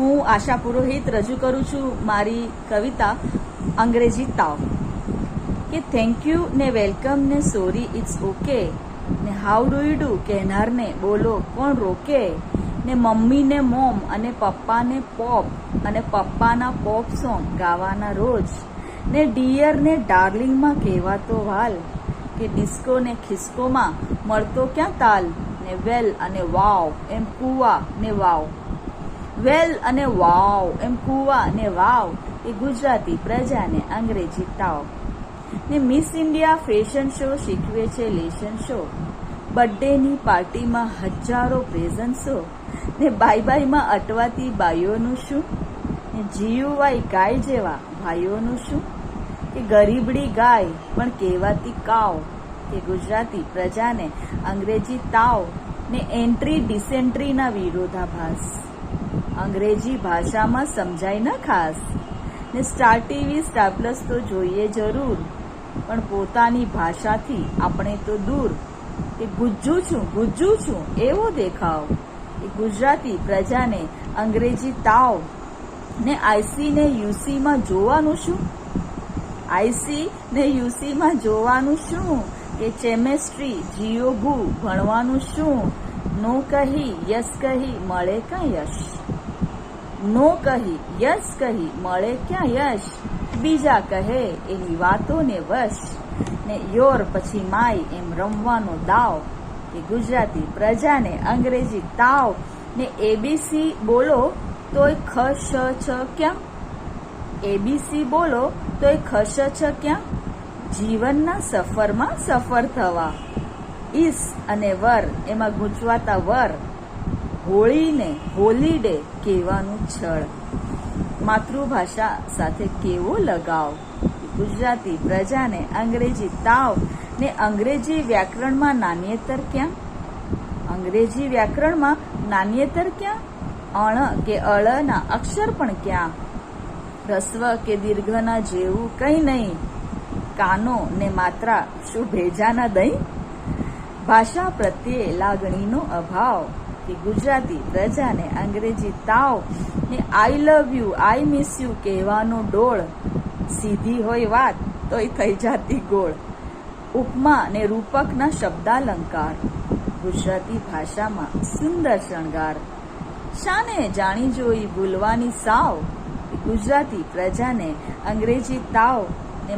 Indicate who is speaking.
Speaker 1: હું આશા પુરોહિત રજૂ કરું છું મારી કવિતા અંગ્રેજી તાવ. કે થેન્ક યુ ને વેલકમ ને સોરી ઇટ્સ ઓકે ને હાઉ ડુ યુ ડુ કહેનારને બોલો, કોણ રોકે? ને મમ્મીને મોમ અને પપ્પાને પોપ અને પપ્પાના પોપ સોંગ ગાવાના રોજ. ને ડિયર ને ડાર્લિંગમાં કહેવાતો વાલ. કે ડિસ્કો ને ખિસ્કોમાં મળતો ક્યાં તાલ? ને વેલ અને વાવ, એમ કુવા ને વાવ. વેલ અને વાવ, એમ કુવા અને વાવ, એ ગુજરાતી પ્રજાને અંગ્રેજી તાવ. ને મિસ ઇન્ડિયા ફેશન શો શીખવે છે લેશન શો બર્થડેની પાર્ટીમાં હજારો પ્રેઝન્ટ્સો ને બાય બાયમાં અટવાતી બાઈઓનું શું? ને જીયુવાય ગાય જેવા ભાઈઓનું શું? કે ગરીબડી ગાય, પણ કહેવાતી કાવ. કે ગુજરાતી પ્રજાને અંગ્રેજી તાવ ને એન્ટ્રી ડિસેન્ટ્રીના વિરોધાભાસ. અંગ્રેજી ભાષામાં સમજાય ન ખાસ. ને સ્ટાર ટીવી સ્ટાર પ્લસ તો જોઈએ જરૂર. પણ પોતાની ભાષાથી આપણે તો દૂર. કે ગુજ્જુ છું ગુજ્જુ છું, એવો દેખાવ. એ ગુજરાતી પ્રજાને અંગ્રેજી તાવ. ને આઈસી ને યુસીમાં જોવાનું શું? આઈસી ને યુસીમાં જોવાનું શું? કે કેમેસ્ટ્રી જીઓ ભણવાનું શું? નો કહી, યસ કહી, મળે કાં યશ? નો કહી યસ કહી, મળે ક્યાં યશ? બીજા કહે એની વાતોને વશ. ને યોર પછી માય એમ રમવાનો દાવ. કે ગુજરાતી પ્રજાને અંગ્રેજી તાવ. ને એબીસી બોલો, તોય ખ, શ, છ ક્યાં? એબીસી બોલો, તોય ખશ છ ક્યાં? જીવનના સફરમાં સફર થવા. ઈસ અને વર, એમાં ગૂંચવાતા વર. હોળીને હોલીડે કહેવાનું છળ. માતૃભાષા સાથે કેવો લગાવ? ગુજરાતી પ્રજાને અંગ્રેજી તાવ ને અંગ્રેજી વ્યાકરણમાં નાન્યતર ક્યાં? અંગ્રેજી વ્યાકરણમાં નાન્યતર ક્યાં? અણ કે અળના અક્ષર પણ ક્યાં? રસ્વ કે દીર્ઘના જેવું કંઈ નહીં. કાનો ને માત્રા શું ભેજાના દહીં? ભાષા પ્રત્યે લાગણીનો અભાવ. કે ગુજરાતી પ્રજાને અંગ્રેજી તાવ ને I love you I miss you કહેવાનો ડોળ. સીધી હોય વાત, તોય થઈ જાતી ગોળ. ઉપમા ને રૂપકના શબ્દાલંકાર. ગુજરાતી ભાષામાં સુંદર શણગાર. શાને જાણી જોઈ ભૂલવાની સાવ? ગુજરાતી પ્રજાને અંગ્રેજી તાવ ને